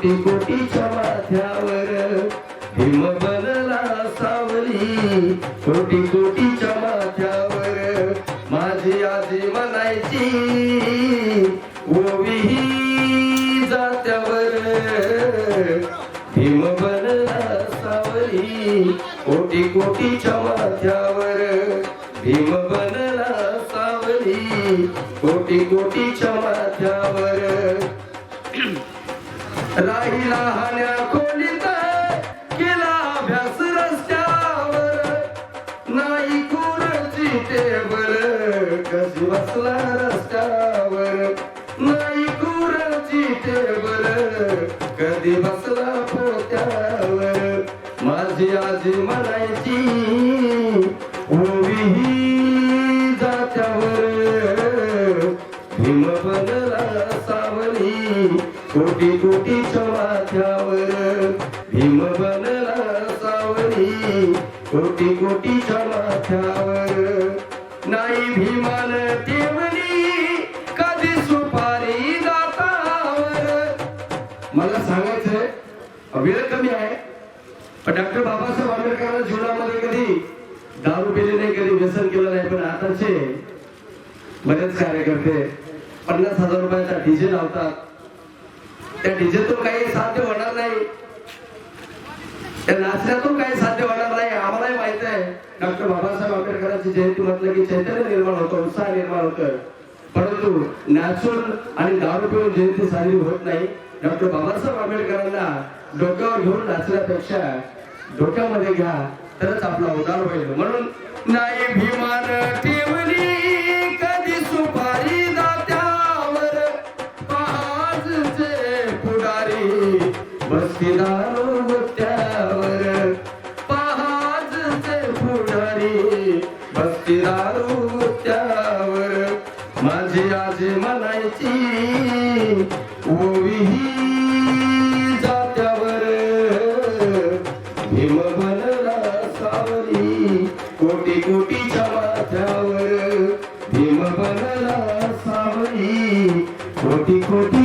कोटी कोटी माथ्यावर भीम बनला सावली. कोटी कोटीच्या माथ्यावर माझी आजी म्हणायची ओवी जात्यावर भीम बनला सावली. कोटी कोटीच्या माथ्यावर भीम बनला सावली. कोटी कोटीच्या माथ्यावर राहिला हाण्या खोलीत केला अभ्यास रस्त्यावर. नाही कुरची टेबल कशी बसला रस्त्यावर. नाही कुरची टेबल कधी बसला पोत्यावर. माझी आजी म्हणायची ओवी कोटी कोटी माथ्यावर भीम बनला सावरी कोटी कोटी माथ्यावर नाही भीमान ठेवली कधी सुपारी दातावर. मला सांगायचंय वेळ कमी आहे पण डॉक्टर बाबासाहेब आंबेडकर जीवनामध्ये कधी दारू पिले नाही कधी व्यसन केलं नाही पण आताचे बरेच कार्यकर्ते पन्नास हजार रुपयाचा डीजे लावतात. त्या डीजेतून काही साध्य होणार नाही. त्या नाचण्यातून काही साध्य होणार नाही आम्हालाही माहीत आहे. डॉक्टर बाबासाहेब आंबेडकरांची जयंती म्हटलं की चैतन्य निर्माण होतं उत्साह निर्माण होतं. परंतु नाचून आणि दारू पिऊन जयंती साजरी होत नाही. डॉक्टर बाबासाहेब आंबेडकरांना डोक्यावर घेऊन नाचण्यापेक्षा डोक्यामध्ये घ्या तरच आपला उदार होईल. म्हणून नाही भीमान ठेवली भक्तीदारुत्यावर पहाजचे पुढारी. भक्तीदारुत्यावर माझी आजी म्हणायची ओवी जात्यावर भीम सावरी कोटी कोटीच्या माथ्यावर भीम सावरी कोटी कोटी